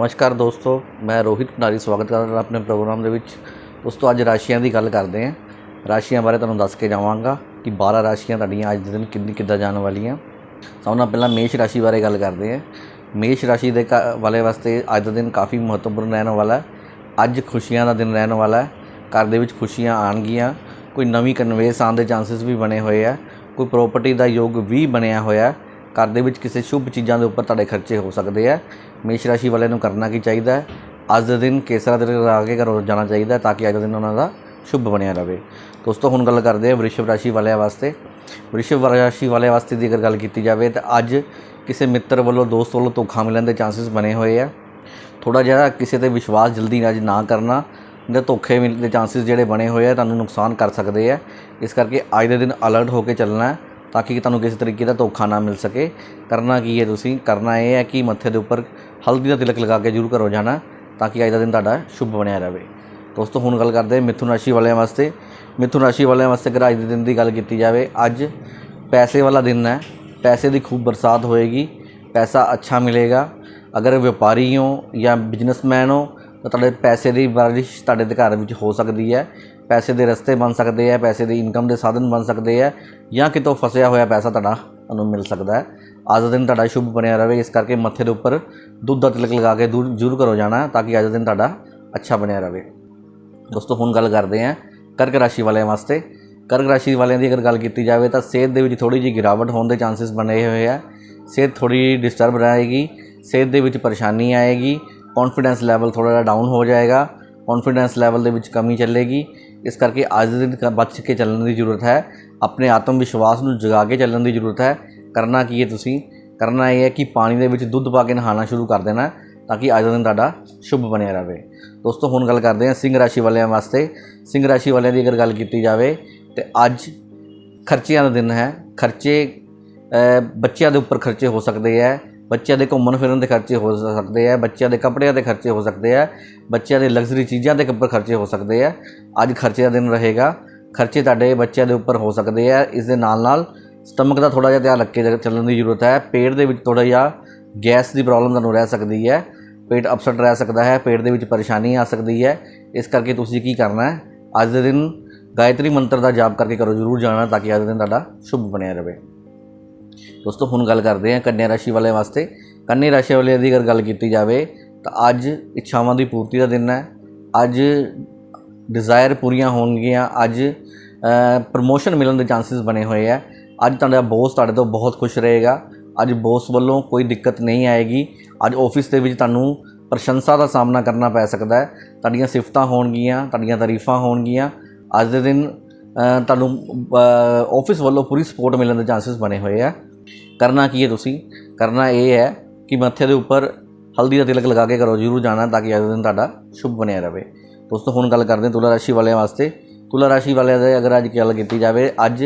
ਨਮਸਕਾਰ ਦੋਸਤੋ, ਮੈਂ ਰੋਹਿਤ ਕੁਨਾਰੀ ਸਵਾਗਤ ਕਰਦਾ ਆਪਣੇ ਪ੍ਰੋਗਰਾਮ ਦੇ ਵਿੱਚ। ਦੋਸਤੋ, ਅੱਜ ਰਾਸ਼ੀਆਂ ਦੀ ਗੱਲ ਕਰਦੇ ਹਾਂ। ਰਾਸ਼ੀਆਂ ਬਾਰੇ ਤੁਹਾਨੂੰ ਦੱਸ ਕੇ ਜਾਵਾਂਗਾ ਕਿ 12 ਰਾਸ਼ੀਆਂ ਤੁਹਾਡੀਆਂ ਅੱਜ ਦੇ ਦਿਨ ਕਿੰਨੀ ਕਿੱਦਾਂ ਜਾਣ ਵਾਲੀਆਂ। ਸਭ ਨਾਲ ਪਹਿਲਾਂ ਮੇਸ਼ ਰਾਸ਼ੀ ਬਾਰੇ ਗੱਲ ਕਰਦੇ ਹਾਂ। ਮੇਸ਼ ਰਾਸ਼ੀ ਦੇ ਕਾ- ਵਾਲੇ ਵਾਸਤੇ ਅੱਜ ਦਾ ਦਿਨ ਕਾਫੀ ਮਹੱਤਵਪੂਰਨ ਰਹਿਣ ਵਾਲਾ ਹੈ। ਅੱਜ ਖੁਸ਼ੀਆਂ ਦਾ ਦਿਨ ਰਹਿਣ ਵਾਲਾ ਹੈ। ਘਰ ਦੇ ਵਿੱਚ ਖੁਸ਼ੀਆਂ ਆਣਗੀਆਂ ਕੋਈ ਨਵੀਂ ਕਨਵੇਸ ਆਉਣ ਦੇ ਚਾਂਸਸ ਵੀ ਬਣੇ ਹੋਏ ਆ। ਕੋਈ ਪ੍ਰਾਪਰਟੀ ਦਾ ਯੋਗ ਵੀ ਬਣਿਆ ਹੋਇਆ। ਹੈ। ਘਰ ਦੇ ਵਿੱਚ ਕਿਸੇ ਸ਼ੁਭ ਚੀਜ਼ਾਂ ਦੇ ਉੱਪਰ ਤੁਹਾਡੇ ਖਰਚੇ ਹੋ ਸਕਦੇ ਆ। ਮੇਸ਼ ਰਾਸ਼ੀ ਵਾਲਿਆਂ ਨੂੰ ਕਰਨਾ ਕੀ ਚਾਹੀਦਾ ਹੈ? ਅੱਜ ਦੇ ਦਿਨ ਕੇਸਰਾ ਦੇ ਲਗਾ ਕੇ ਘਰੋਂ ਜਾਣਾ ਚਾਹੀਦਾ ਤਾਂ ਕਿ ਅੱਜ ਦੇ ਦਿਨ ਉਹਨਾਂ ਦਾ ਸ਼ੁਭ ਬਣਿਆ ਰਹੇ। ਦੋਸਤੋ, ਹੁਣ ਗੱਲ ਕਰਦੇ ਹਾਂ ਵ੍ਰਿਸ਼ਭ ਰਾਸ਼ੀ ਵਾਲਿਆਂ ਵਾਸਤੇ। ਵ੍ਰਿਸ਼ਭ ਰਾਸ਼ੀ ਵਾਲਿਆਂ ਵਾਸਤੇ ਦੀ ਅਗਰ ਗੱਲ ਕੀਤੀ ਜਾਵੇ ਤਾਂ ਅੱਜ ਕਿਸੇ ਮਿੱਤਰ ਵੱਲੋਂ, ਦੋਸਤ ਵੱਲੋਂ ਧੋਖਾ ਮਿਲਣ ਦੇ ਚਾਂਸਸ ਬਣੇ ਹੋਏ ਆ। ਥੋੜਾ ਜਿਹਾ ਕਿਸੇ ਤੇ ਵਿਸ਼ਵਾਸ ਜਲਦੀ ਅੱਜ ਨਾ ਕਰਨਾ ਦੇ ਧੋਖੇ ਮਿਲਣ ਦੇ ਚਾਂਸਸ ਜਿਹੜੇ ਬਣੇ ਹੋਏ ਆ, ਤੁਹਾਨੂੰ ਨੁਕਸਾਨ ਕਰ ਸਕਦੇ ਆ। ਇਸ ਕਰਕੇ ਅੱਜ ਦੇ ਦਿਨ ਅਲਰਟ ਹੋ ਕੇ ਚੱਲਣਾ ਹੈ। ਤਾਂ ਕਿ ਤੁਹਾਨੂੰ ਕਿਸੇ ਤਰੀਕੇ ਦਾ ਧੋਖਾ ਨਾ ਮਿਲ ਸਕੇ। ਕਰਨਾ ਕੀ ਹੈ ਤੁਸੀਂ? ਕਰਨਾ ਇਹ ਹੈ ਕਿ ਮੱਥੇ ਦੇ ਉੱਪਰ ਹਲਦੀ ਦਾ ਤਿਲਕ ਲਗਾ ਕੇ ਜ਼ਰੂਰ ਘਰੋਂ ਜਾਣਾ ਤਾਂ ਕਿ ਅੱਜ ਦਾ ਦਿਨ ਤੁਹਾਡਾ ਸ਼ੁਭ ਬਣਿਆ ਰਹੇ। ਦੋਸਤੋ, ਹੁਣ ਗੱਲ ਕਰਦੇ ਮਿਥੁਨ ਰਾਸ਼ੀ ਵਾਲਿਆਂ ਵਾਸਤੇ। ਮਿਥੁਨ ਰਾਸ਼ੀ ਵਾਲਿਆਂ ਵਾਸਤੇ ਅਗਰ ਅੱਜ ਦੇ ਦਿਨ ਦੀ ਗੱਲ ਕੀਤੀ ਜਾਵੇ, ਅੱਜ ਪੈਸੇ ਵਾਲਾ ਦਿਨ ਹੈ। ਪੈਸੇ ਦੀ ਖੂਬ ਬਰਸਾਤ ਹੋਏਗੀ, ਪੈਸਾ ਅੱਛਾ ਮਿਲੇਗਾ। ਅਗਰ ਵਪਾਰੀ ਹੋ ਜਾਂ ਬਿਜ਼ਨਸਮੈਨ ਹੋ, ਤਾਂ ਤੁਹਾਡੇ ਪੈਸੇ ਦੀ ਬਾਰਿਸ਼ ਤੁਹਾਡੇ ਦੇ ਘਰ ਵਿੱਚ ਹੋ ਸਕਦੀ ਹੈ। ਪੈਸੇ ਦੇ ਰਸਤੇ ਬਣ ਸਕਦੇ ਆ, ਪੈਸੇ ਦੀ ਇਨਕਮ ਦੇ ਸਾਧਨ ਬਣ ਸਕਦੇ ਆ, ਜਾਂ ਕਿਤੋਂ ਫਸਿਆ ਹੋਇਆ ਪੈਸਾ ਤੁਹਾਡਾ ਤੁਹਾਨੂੰ ਮਿਲ ਸਕਦਾ ਹੈ। ਅੱਜ ਦਾ ਦਿਨ ਤੁਹਾਡਾ ਸ਼ੁਭ ਬਣਿਆ ਰਹੇ ਇਸ ਕਰਕੇ ਮੱਥੇ ਦੇ ਉੱਪਰ ਦੁੱਧ ਦਾ ਤਿਲਕ ਲਗਾ ਕੇ ਦੂਰ ਜ਼ਰੂਰ ਕਰੋ ਜਾਣਾ, ਤਾਂ ਕਿ ਅੱਜ ਦਾ ਦਿਨ ਤੁਹਾਡਾ ਅੱਛਾ ਬਣਿਆ ਰਹੇ ਦੋਸਤੋ, ਹੁਣ ਗੱਲ ਕਰਦੇ ਹਾਂ ਕਰਕ ਰਾਸ਼ੀ ਵਾਲਿਆਂ ਵਾਸਤੇ। ਕਰਕ ਰਾਸ਼ੀ ਵਾਲਿਆਂ ਦੀ ਅਗਰ ਗੱਲ ਕੀਤੀ ਜਾਵੇ ਤਾਂ ਸਿਹਤ ਦੇ ਵਿੱਚ ਥੋੜੀ ਜਿਹੀ ਗਿਰਾਵਟ ਹੋਣ ਦੇ ਚਾਂਸਸ ਬਣੇ ਹੋਏ ਆ। ਸਿਹਤ ਥੋੜੀ ਡਿਸਟਰਬ ਰਹੇਗੀ, ਸਿਹਤ ਦੇ ਵਿੱਚ ਪਰੇਸ਼ਾਨੀ ਆਏਗੀ ਕੌਨਫੀਡੈਂਸ ਲੈਵਲ ਥੋੜਾ ਜਿਹਾ ਡਾਊਨ ਹੋ ਜਾਏਗਾ। ਕੌਨਫੀਡੈਂਸ ਲੈਵਲ ਦੇ ਵਿੱਚ ਕਮੀ ਚੱਲੇਗੀ। ਇਸ ਕਰਕੇ ਅੱਜ ਦੇ ਦਿਨ ਬਚ ਕੇ ਚੱਲਣ ਦੀ ਜ਼ਰੂਰਤ ਹੈ। ਆਪਣੇ ਆਤਮ ਵਿਸ਼ਵਾਸ ਨੂੰ ਜਗਾ ਕੇ ਚੱਲਣ ਦੀ ਜ਼ਰੂਰਤ ਹੈ। ਕਰਨਾ ਕੀ ਹੈ ਤੁਸੀਂ? ਕਰਨਾ ਇਹ ਹੈ ਕਿ ਪਾਣੀ ਦੇ ਵਿੱਚ ਦੁੱਧ ਪਾ ਕੇ ਨਹਾਉਣਾ ਸ਼ੁਰੂ ਕਰ ਦੇਣਾ ਤਾਂ ਕਿ ਅੱਜ ਦਾ ਦਿਨ ਤੁਹਾਡਾ ਸ਼ੁਭ ਬਣਿਆ ਰਹੇ। ਦੋਸਤੋ, ਹੁਣ ਗੱਲ ਕਰਦੇ ਹਾਂ ਸਿੰਘ ਰਾਸ਼ੀ ਵਾਲਿਆਂ ਵਾਸਤੇ। ਸਿੰਘ ਰਾਸ਼ੀ ਵਾਲਿਆਂ ਦੀ ਅਗਰ ਗੱਲ ਕੀਤੀ ਜਾਵੇ ਤੇ ਅੱਜ ਖਰਚਿਆਂ ਦਾ ਦਿਨ ਹੈ। ਖਰਚੇ ਬੱਚਿਆਂ ਦੇ ਉੱਪਰ ਖਰਚੇ ਹੋ ਸਕਦੇ ਹੈ। ਬੱਚਿਆਂ ਦੇ ਘੁੰਮਣ ਫਿਰਨ ਦੇ ਖਰਚੇ ਹੋ ਸਕਦੇ ਹੈ ਬੱਚਿਆਂ ਦੇ ਕੱਪੜਿਆਂ ਦੇ ਖਰਚੇ ਹੋ ਸਕਦੇ ਹੈ ਬੱਚਿਆਂ ਦੇ ਲਗਜ਼ਰੀ ਚੀਜ਼ਾਂ ਦੇ ਉੱਪਰ ਖਰਚੇ ਹੋ ਸਕਦੇ ਹੈ ਅੱਜ ਖਰਚੇ ਦਾ ਦਿਨ ਰਹੇਗਾ, ਖਰਚੇ ਤੁਹਾਡੇ ਬੱਚਿਆਂ ਦੇ ਉੱਪਰ ਹੋ ਸਕਦੇ ਹੈ ਇਸ ਦੇ ਨਾਲ ਨਾਲ ਸਟਮਕ ਦਾ ਥੋੜਾ ਜਿਹਾ ਧਿਆਨ ਰੱਖ ਕੇ ਚੱਲਣ ਦੀ ਜ਼ਰੂਰਤ ਹੈ, ਪੇਟ ਦੇ ਵਿੱਚ ਥੋੜਾ ਜਿਹਾ ਗੈਸ ਦੀ ਪ੍ਰੋਬਲਮ ਤੁਹਾਨੂੰ ਰਹਿ ਸਕਦੀ ਹੈ, ਪੇਟ ਅਪਸੈਟ ਰਹਿ ਸਕਦਾ ਹੈ, ਪੇਟ ਦੇ ਵਿੱਚ ਪਰੇਸ਼ਾਨੀ ਆ ਸਕਦੀ ਹੈ, ਇਸ ਕਰਕੇ ਤੁਸੀਂ ਕੀ ਕਰਨਾ ਹੈ, ਅੱਜ ਦੇ ਦਿਨ ਗਾਇਤਰੀ ਮੰਤਰ ਦਾ ਜਾਪ ਕਰਕੇ ਕਰੋ, ਜ਼ਰੂਰ ਜਾਣਾ ਤਾਂ ਕਿ ਅੱਜ ਦੇ ਦਿਨ ਤੁਹਾਡਾ ਸ਼ੁਭ ਬਣਿਆ ਰਹੇ। ਦੋਸਤੋ, ਹੁਣ ਗੱਲ ਕਰਦੇ ਹਾਂ ਕੰਨਿਆ ਰਾਸ਼ੀ ਵਾਲਿਆਂ ਵਾਸਤੇ। ਕੰਨਿਆ ਰਾਸ਼ੀ ਵਾਲੇ ਦੀ ਅਗਰ ਗੱਲ ਕੀਤੀ ਜਾਵੇ, ਤਾਂ ਅੱਜ ਇੱਛਾਵਾਂ ਦੀ ਪੂਰਤੀ ਦਾ ਦਿਨ ਹੈ। ਅੱਜ ਡਿਜ਼ਾਇਰ ਪੂਰੀਆਂ ਹੋਣਗੀਆਂ। ਅੱਜ ਪ੍ਰਮੋਸ਼ਨ ਮਿਲਣ ਦੇ ਚਾਂਸਸ ਬਣੇ ਹੋਏ ਆ। ਅੱਜ ਤੁਹਾਡਾ ਬੌਸ ਤੁਹਾਡੇ ਤੋਂ ਬਹੁਤ ਖੁਸ਼ ਰਹੇਗਾ। ਅੱਜ ਬੌਸ ਵੱਲੋਂ ਕੋਈ ਦਿੱਕਤ ਨਹੀਂ ਆਏਗੀ। ਅੱਜ ਆਫਿਸ ਦੇ ਵਿੱਚ ਤੁਹਾਨੂੰ ਪ੍ਰਸ਼ੰਸਾ ਦਾ ਸਾਹਮਣਾ ਕਰਨਾ ਪੈ ਸਕਦਾ ਹੈ। ਤੁਹਾਡੀਆਂ ਸਿਫਤਾਂ ਹੋਣਗੀਆਂ, ਤੁਹਾਡੀਆਂ ਤਾਰੀਫਾਂ ਹੋਣਗੀਆਂ। ਅੱਜ ਦੇ ਦਿਨ ਤੁਹਾਨੂੰ ਆਫਿਸ ਵੱਲੋਂ ਪੂਰੀ ਸਪੋਰਟ ਮਿਲਣ ਦੇ ਚਾਂਸਸ ਬਣੇ ਹੋਏ ਆ। ਕਰਨਾ ਕੀ ਹੈ ਤੁਸੀਂ? ਕਰਨਾ ਇਹ ਹੈ ਕਿ ਮੱਥੇ ਦੇ ਉੱਪਰ ਹਲਦੀ ਦਾ ਤਿਲਕ ਲਗਾ ਕੇ ਕਰੋ, ਜ਼ਰੂਰ ਜਾਣਾ ਤਾਂ ਕਿ ਅੱਜ ਦਾ ਦਿਨ ਤੁਹਾਡਾ ਸ਼ੁਭ ਬਣਿਆ ਰਹੇ। ਦੋਸਤੋ, ਹੁਣ ਗੱਲ ਕਰਦੇ ਹਾਂ ਤੁਲਾ ਰਾਸ਼ੀ ਵਾਲਿਆਂ ਵਾਸਤੇ। ਤੁਲਾ ਰਾਸ਼ੀ ਵਾਲਿਆਂ ਦੇ ਅਗਰ ਅੱਜ ਗੱਲ ਕੀਤੀ ਜਾਵੇ, ਅੱਜ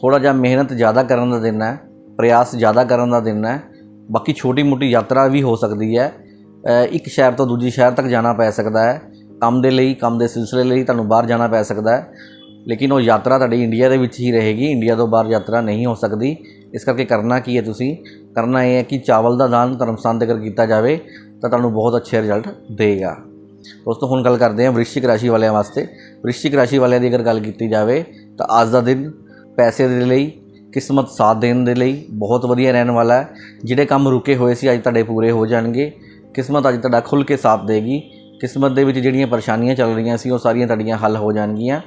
ਥੋੜਾ ਜਿਹਾ ਮਿਹਨਤ ਜ਼ਿਆਦਾ ਕਰਨ ਦਾ ਦਿਨ ਹੈ, ਪ੍ਰਯਾਸ ਜ਼ਿਆਦਾ ਕਰਨ ਦਾ ਦਿਨ ਹੈ, ਬਾਕੀ ਛੋਟੀ ਮੋਟੀ ਯਾਤਰਾ ਵੀ ਹੋ ਸਕਦੀ ਹੈ। ਇੱਕ ਸ਼ਹਿਰ ਤੋਂ ਦੂਜੀ ਸ਼ਹਿਰ ਤੱਕ ਜਾਣਾ ਪੈ ਸਕਦਾ ਹੈ। ਕੰਮ ਦੇ ਲਈ, ਕੰਮ ਦੇ ਸਿਲਸਿਲੇ ਲਈ ਤੁਹਾਨੂੰ ਬਾਹਰ ਜਾਣਾ ਪੈ ਸਕਦਾ ਹੈ। ਲੇਕਿਨ ਉਹ ਯਾਤਰਾ ਤੁਹਾਡੀ ਇੰਡੀਆ ਦੇ ਵਿੱਚ ਹੀ ਰਹੇਗੀ, ਇੰਡੀਆ ਤੋਂ ਬਾਹਰ ਯਾਤਰਾ ਨਹੀਂ ਹੋ ਸਕਦੀ। ਇਸ ਕਰਕੇ ਕਰਨਾ ਕੀ ਹੈ ਤੁਸੀਂ? ਕਰਨਾ ਇਹ ਹੈ ਕਿ ਚਾਵਲ ਦਾ ਦਾਨ ਧਰਮਸਥਾਨ ਤੇ ਅਗਰ ਕੀਤਾ ਜਾਵੇ, ਤਾਂ ਤੁਹਾਨੂੰ ਬਹੁਤ ਅੱਛੇ ਰਿਜ਼ਲਟ ਦੇਗਾ। ਦੋਸਤੋ, ਹੁਣ ਗੱਲ ਕਰਦੇ ਹਾਂ ਵ੍ਰਿਸ਼ਚਿਕ ਰਾਸ਼ੀ ਵਾਲਿਆਂ ਵਾਸਤੇ। ਵ੍ਰਿਸ਼ਚਿਕ ਰਾਸ਼ੀ ਵਾਲਿਆਂ ਦੀ ਅਗਰ ਗੱਲ ਕੀਤੀ ਜਾਵੇ, ਤਾਂ ਅੱਜ ਦਾ ਦਿਨ ਪੈਸੇ ਦੇ ਲਈ, ਕਿਸਮਤ ਸਾਥ ਦੇਣ ਦੇ ਲਈ ਬਹੁਤ ਵਧੀਆ ਰਹਿਣ ਵਾਲਾ ਹੈ। ਜਿਹੜੇ ਕੰਮ ਰੁਕੇ ਹੋਏ ਸੀ, ਅੱਜ ਤੁਹਾਡੇ ਪੂਰੇ ਹੋ ਜਾਣਗੇ। ਕਿਸਮਤ ਅੱਜ ਤੁਹਾਡਾ ਖੁੱਲ ਕੇ ਸਾਥ ਦੇਗੀ। ਕਿਸਮਤ ਦੇ ਵਿੱਚ ਜਿਹੜੀਆਂ ਪਰੇਸ਼ਾਨੀਆਂ ਚੱਲ ਰਹੀਆਂ ਸੀ, ਉਹ ਸਾਰੀਆਂ ਤੁਹਾਡੀਆਂ ਹੱਲ ਹੋ ਜਾਣਗੀਆਂ।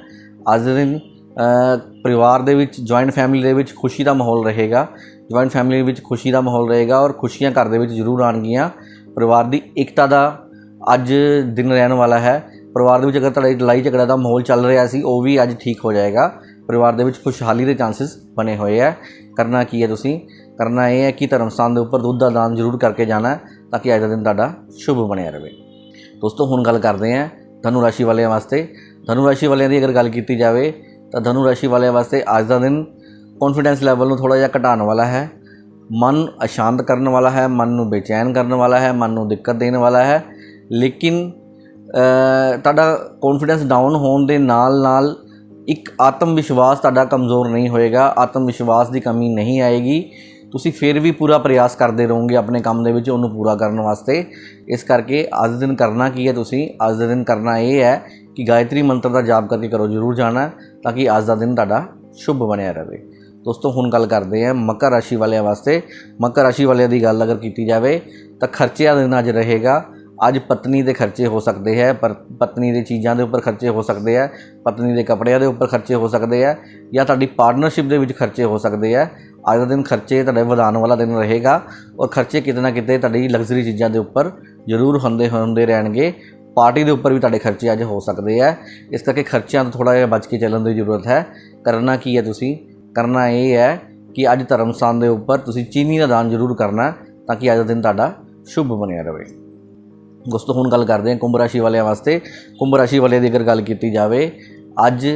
ਅੱਜ ਦੇ ਦਿਨ ਪਰਿਵਾਰ ਦੇ ਵਿੱਚ ਜੁਆਇੰਟ ਫੈਮਿਲੀ ਦੇ ਵਿੱਚ ਖੁਸ਼ੀ ਦਾ ਮਾਹੌਲ ਰਹੇਗਾ। ਜੁਆਇੰਟ ਫੈਮਿਲੀ ਵਿੱਚ ਖੁਸ਼ੀ ਦਾ ਮਾਹੌਲ ਰਹੇਗਾ ਔਰ ਖੁਸ਼ੀਆਂ ਘਰ ਦੇ ਵਿੱਚ ਜ਼ਰੂਰ ਆਣਗੀਆਂ ਪਰਿਵਾਰ ਦੀ ਇਕਤਾ ਦਾ ਅੱਜ ਦਿਨ ਰਹਿਣ ਵਾਲਾ ਹੈ। ਪਰਿਵਾਰ ਦੇ ਵਿੱਚ ਅਗਰ ਤੁਹਾਡੀ ਲੜਾਈ ਝਗੜਾ ਦਾ ਮਾਹੌਲ ਚੱਲ ਰਿਹਾ ਸੀ, ਉਹ ਵੀ ਅੱਜ ਠੀਕ ਹੋ ਜਾਏਗਾ। ਪਰਿਵਾਰ ਦੇ ਵਿੱਚ ਖੁਸ਼ਹਾਲੀ ਦੇ ਚਾਂਸਸ ਬਣੇ ਹੋਏ ਆ ਕਰਨਾ ਕੀ ਹੈ ਤੁਸੀਂ? ਕਰਨਾ ਇਹ ਹੈ ਕਿ ਧਰਮ ਸਥਾਨ ਦੇ ਉੱਪਰ ਦੁੱਧ ਦਾ ਦਾਨ ਜ਼ਰੂਰ ਕਰਕੇ ਜਾਣਾ ਤਾਂ ਕਿ ਅੱਜ ਦਾ ਦਿਨ ਤੁਹਾਡਾ ਸ਼ੁਭ ਬਣਿਆ ਰਹੇ। ਦੋਸਤੋ, ਹੁਣ ਗੱਲ ਕਰਦੇ ਹਾਂ ਧਨੂ ਰਾਸ਼ੀ ਵਾਲਿਆਂ ਵਾਸਤੇ। ਧਨੂ ਰਾਸ਼ੀ ਵਾਲਿਆਂ ਦੀ ਅਗਰ ਗੱਲ ਕੀਤੀ ਜਾਵੇ ਤਾਂ ਧਨੂ ਰਾਸ਼ੀ ਵਾਲਿਆਂ ਵਾਸਤੇ ਅੱਜ ਦਾ ਦਿਨ ਕੌਨਫੀਡੈਂਸ ਲੈਵਲ ਨੂੰ ਥੋੜਾ ਜਿਹਾ ਘਟਾਉਣ ਵਾਲਾ ਹੈ। ਮਨ ਅਸ਼ਾਂਤ ਕਰਨ ਵਾਲਾ ਹੈ, ਮਨ ਨੂੰ ਬੇਚੈਨ ਕਰਨ ਵਾਲਾ ਹੈ, ਮਨ ਨੂੰ ਦਿੱਕਤ ਦੇਣ ਵਾਲਾ ਹੈ। ਲੇਕਿਨ ਤੁਹਾਡਾ ਕੌਨਫੀਡੈਂਸ ਡਾਊਨ ਹੋਣ ਦੇ ਨਾਲ ਨਾਲ ਇੱਕ ਆਤਮ ਵਿਸ਼ਵਾਸ ਤੁਹਾਡਾ ਕਮਜ਼ੋਰ ਨਹੀਂ ਹੋਏਗਾ ਆਤਮ ਵਿਸ਼ਵਾਸ ਦੀ ਕਮੀ ਨਹੀਂ ਆਏਗੀ। ਤੁਸੀਂ ਫਿਰ ਵੀ ਪੂਰਾ ਪ੍ਰਯਾਸ ਕਰਦੇ ਰਹੋਗੇ ਆਪਣੇ ਕੰਮ ਦੇ ਵਿੱਚ, ਉਹਨੂੰ ਪੂਰਾ ਕਰਨ ਵਾਸਤੇ। ਇਸ ਕਰਕੇ ਅੱਜ ਦੇ ਦਿਨ ਕਰਨਾ ਕੀ ਹੈ ਤੁਸੀਂ? ਅੱਜ ਦੇ ਦਿਨ ਕਰਨਾ ਇਹ ਹੈ ਕਿ ਗਾਇਤਰੀ ਮੰਤਰ ਦਾ ਜਾਪ ਕਰਕੇ ਕਰੋ ਜ਼ਰੂਰ ਜਾਣਾ ਤਾਂ ਕਿ ਅੱਜ ਦਾ ਦਿਨ ਤੁਹਾਡਾ ਸ਼ੁਭ ਬਣਿਆ ਰਹੇ। ਦੋਸਤੋ, ਹੁਣ ਗੱਲ ਕਰਦੇ ਹਾਂ ਮਕਰ ਰਾਸ਼ੀ ਵਾਲਿਆਂ ਵਾਸਤੇ। ਮਕਰ ਰਾਸ਼ੀ ਵਾਲਿਆਂ ਦੀ ਗੱਲ ਅਗਰ ਕੀਤੀ ਜਾਵੇ ਤਾਂ ਖਰਚਿਆਂ ਦਾ ਦਿਨ ਅੱਜ ਰਹੇਗਾ। ਅੱਜ ਪਤਨੀ ਦੇ ਖਰਚੇ ਹੋ ਸਕਦੇ ਹੈ, ਪਰ ਪਤਨੀ ਦੇ ਚੀਜ਼ਾਂ ਦੇ ਉੱਪਰ ਖਰਚੇ ਹੋ ਸਕਦੇ ਹੈ, ਪਤਨੀ ਦੇ ਕੱਪੜਿਆਂ ਦੇ ਉੱਪਰ ਖਰਚੇ ਹੋ ਸਕਦੇ ਹੈ ਜਾਂ ਤੁਹਾਡੀ ਪਾਰਟਨਰਸ਼ਿਪ ਦੇ ਵਿੱਚ ਖਰਚੇ ਹੋ ਸਕਦੇ ਹੈ। ਅੱਜ ਦਾ ਦਿਨ ਖਰਚੇ ਤੁਹਾਡੇ ਵਧਾਉਣ ਵਾਲਾ ਦਿਨ ਰਹੇਗਾ ਔਰ ਖਰਚੇ ਕਿਤੇ ਨਾ ਕਿਤੇ ਤੁਹਾਡੀ ਲਗਜ਼ਰੀ ਚੀਜ਼ਾਂ ਦੇ ਉੱਪਰ ਜ਼ਰੂਰ ਹੁੰਦੇ ਹੁੰਦੇ ਰਹਿਣਗੇ। ਪਾਰਟੀ ਦੇ ਉੱਪਰ ਵੀ ਤੁਹਾਡੇ ਖਰਚੇ ਅੱਜ ਹੋ ਸਕਦੇ ਹੈ ਇਸ ਕਰਕੇ ਖਰਚਿਆਂ ਤੋਂ ਥੋੜਾ ਜਿਹਾ ਬਚ ਕੇ ਚੱਲਣ ਦੀ ਜ਼ਰੂਰਤ ਹੈ। ਕਰਨਾ ਕੀ ਹੈ ਤੁਸੀਂ? ਕਰਨਾ ਇਹ ਹੈ ਕਿ ਅੱਜ ਧਰਮ ਸਥਾਨ ਦੇ ਉੱਪਰ ਤੁਸੀਂ ਚੀਨੀ ਦਾ ਦਾਨ ਜ਼ਰੂਰ ਕਰਨਾ ਤਾਂ ਕਿ ਅੱਜ ਦਾ ਦਿਨ ਤੁਹਾਡਾ ਸ਼ੁਭ ਬਣਿਆ ਰਹੇ। ਦੋਸਤੋ, ਹੁਣ ਗੱਲ ਕਰਦੇ ਹਾਂ ਕੁੰਭ ਰਾਸ਼ੀ ਵਾਲਿਆਂ ਵਾਸਤੇ। ਕੁੰਭ ਰਾਸ਼ੀ ਵਾਲਿਆਂ ਦੀ ਅਗਰ ਗੱਲ ਕੀਤੀ ਜਾਵੇ, ਅੱਜ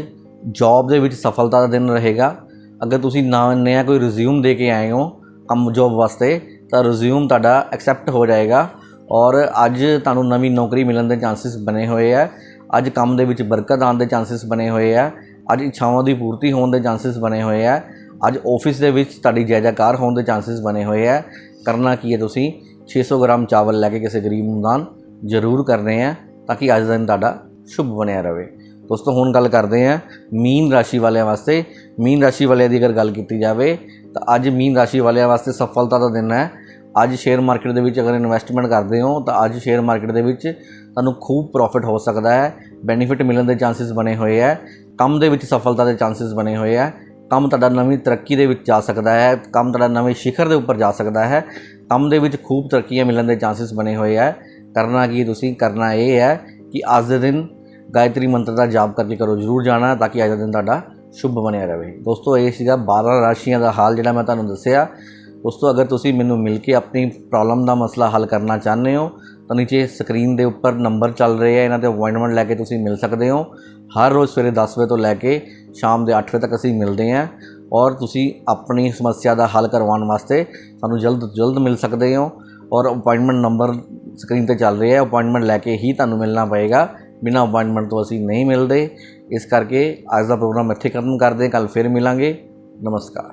ਜੌਬ ਦੇ ਵਿੱਚ ਸਫਲਤਾ ਦਾ ਦਿਨ ਰਹੇਗਾ। ਅਗਰ ਤੁਸੀਂ ਨਾ ਨया ਕੋਈ ਰਿਜ਼ਿਊਮ ਦੇ ਕੇ ਆਏ ਹੋ ਕੰਮ ਜੌਬ ਵਾਸਤੇ, ਤਾਂ ਰਿਜ਼ਿਊਮ ਤੁਹਾਡਾ ਐਕਸੈਪਟ ਹੋ ਜਾਏਗਾ। ਔਰ ਅੱਜ ਤੁਹਾਨੂੰ ਨਵੀਂ ਨੌਕਰੀ ਮਿਲਣ ਦੇ ਚਾਂਸਸ ਬਣੇ ਹੋਏ ਆ। ਅੱਜ ਕੰਮ ਦੇ ਵਿੱਚ ਬਰਕਤ ਆਉਣ ਦੇ ਚਾਂਸਸ ਬਣੇ ਹੋਏ ਆ। ਅੱਜ ਇੱਛਾਵਾਂ ਦੀ ਪੂਰਤੀ ਹੋਣ ਦੇ ਚਾਂਸਸ ਬਣੇ ਹੋਏ ਆ। ਅੱਜ ਆਫਿਸ ਦੇ ਵਿੱਚ ਤੁਹਾਡੀ ਜੈ ਹੋਣ ਦੇ ਚਾਂਸਸ ਬਣੇ ਹੋਏ ਆ। ਕਰਨਾ ਕੀ ਹੈ ਤੁਸੀਂ? 600 ਗ੍ਰਾਮ ਚਾਵਲ ਲੈ ਕੇ ਕਿਸੇ ਗਰੀਬ ਨੂੰ ਦਾਨ ਜ਼ਰੂਰ ਕਰਨੇ ਆ ਤਾਂ ਕਿ ਅੱਜ ਦਾ ਦਿਨ ਤੁਹਾਡਾ ਸ਼ੁਭ ਬਣਿਆ ਰਹੇ। ਦੋਸਤੋ, ਹੁਣ ਗੱਲ ਕਰਦੇ ਆ ਮੀਨ ਰਾਸ਼ੀ ਵਾਲਿਆਂ ਵਾਸਤੇ। ਮੀਨ ਰਾਸ਼ੀ ਵਾਲਿਆਂ ਦੀ ਅਗਰ ਗੱਲ ਕੀਤੀ ਜਾਵੇ ਤਾਂ ਅੱਜ ਮੀਨ ਰਾਸ਼ੀ ਵਾਲਿਆਂ ਵਾਸਤੇ ਸਫਲਤਾ ਦਾ ਦਿਨ ਹੈ। ਅੱਜ ਸ਼ੇਅਰ ਮਾਰਕੀਟ ਦੇ ਵਿੱਚ ਅਗਰ ਇਨਵੈਸਟਮੈਂਟ ਕਰਦੇ ਹੋ, ਤਾਂ ਅੱਜ ਸ਼ੇਅਰ ਮਾਰਕੀਟ ਦੇ ਵਿੱਚ ਤੁਹਾਨੂੰ ਖੂਬ ਪ੍ਰੋਫਿਟ ਹੋ ਸਕਦਾ ਹੈ। ਬੈਨੀਫਿਟ ਮਿਲਣ ਦੇ ਚਾਂਸਸ ਬਣੇ ਹੋਏ ਹੈ। ਕੰਮ ਦੇ ਵਿੱਚ ਸਫਲਤਾ ਦੇ ਚਾਂਸਸ ਬਣੇ ਹੋਏ ਹੈ। ਕੰਮ ਤੁਹਾਡਾ ਨਵੀਂ ਤਰੱਕੀ ਦੇ ਵਿੱਚ ਜਾ ਸਕਦਾ ਹੈ। ਕੰਮ ਤੁਹਾਡਾ ਨਵੇਂ ਸਿਖਰ ਦੇ ਉੱਪਰ ਜਾ ਸਕਦਾ ਹੈ। ਕੰਮ ਦੇ ਵਿੱਚ ਖੂਬ ਤਰੱਕੀਆਂ ਮਿਲਣ ਦੇ ਚਾਂਸਸ ਬਣੇ ਹੋਏ ਹੈ। ਕਰਨਾ ਕੀ ਤੁਸੀਂ? ਕਰਨਾ ਇਹ ਹੈ ਕਿ ਅੱਜ ਦੇ ਦਿਨ ਗਾਇਤਰੀ ਮੰਤਰ ਦਾ ਜਾਪ ਕਰਕੇ ਕਰੋ। ਜ਼ਰੂਰ ਜਾਣਾ ਤਾਂ ਕਿ ਅੱਜ ਦਾ ਦਿਨ ਤੁਹਾਡਾ ਸ਼ੁਭ ਬਣਿਆ ਰਹੇ। ਦੋਸਤੋ, ਇਹ ਸੀਗਾ 12 ਰਾਸ਼ੀਆਂ ਦਾ ਹਾਲ ਜਿਹੜਾ ਮੈਂ ਤੁਹਾਨੂੰ ਦੱਸਿਆ। ਉਸ ਤੋਂ ਅਗਰ ਤੁਸੀਂ ਮੈਨੂੰ ਮਿਲ ਕੇ ਆਪਣੀ ਪ੍ਰੋਬਲਮ ਦਾ ਮਸਲਾ ਹੱਲ ਕਰਨਾ ਚਾਹੁੰਦੇ ਹੋ, ਤਾਂ ਨੀਚੇ ਸਕਰੀਨ ਦੇ ਉੱਪਰ ਨੰਬਰ ਚੱਲ ਰਹੇ ਆ, ਇਹਨਾਂ ਤੇ ਅਪਾਇੰਟਮੈਂਟ ਲੈ ਕੇ ਤੁਸੀਂ ਮਿਲ ਸਕਦੇ ਹੋ। ਹਰ ਰੋਜ਼ ਸਵੇਰੇ 10 ਵਜੇ ਤੋਂ ਲੈ ਕੇ ਸ਼ਾਮ ਦੇ 8 ਵਜੇ ਤੱਕ ਅਸੀਂ ਮਿਲਦੇ ਹਾਂ ਔਰ ਤੁਸੀਂ ਆਪਣੀ ਸਮੱਸਿਆ ਦਾ ਹੱਲ ਕਰਵਾਉਣ ਵਾਸਤੇ ਸਾਨੂੰ ਜਲਦ ਤੋਂ ਜਲਦ ਮਿਲ ਸਕਦੇ ਹੋ ਔਰ ਅਪਾਇੰਟਮੈਂਟ ਨੰਬਰ ਸਕਰੀਨ ਤੇ ਚੱਲ ਰਿਹਾ ਹੈ ਅਪਾਇੰਟਮੈਂਟ ਲੈ ਕੇ ਹੀ ਤੁਹਾਨੂੰ ਮਿਲਣਾ ਪਏਗਾ। ਬਿਨਾਂ ਅਪਾਇੰਟਮੈਂਟ ਤੋਂ ਅਸੀਂ ਨਹੀਂ ਮਿਲਦੇ। ਇਸ ਕਰਕੇ ਅੱਜ ਦਾ ਪ੍ਰੋਗਰਾਮ ਇੱਥੇ ਖਤਮ ਕਰਦੇ ਕੱਲ ਫਿਰ ਮਿਲਾਂਗੇ। ਨਮਸਕਾਰ।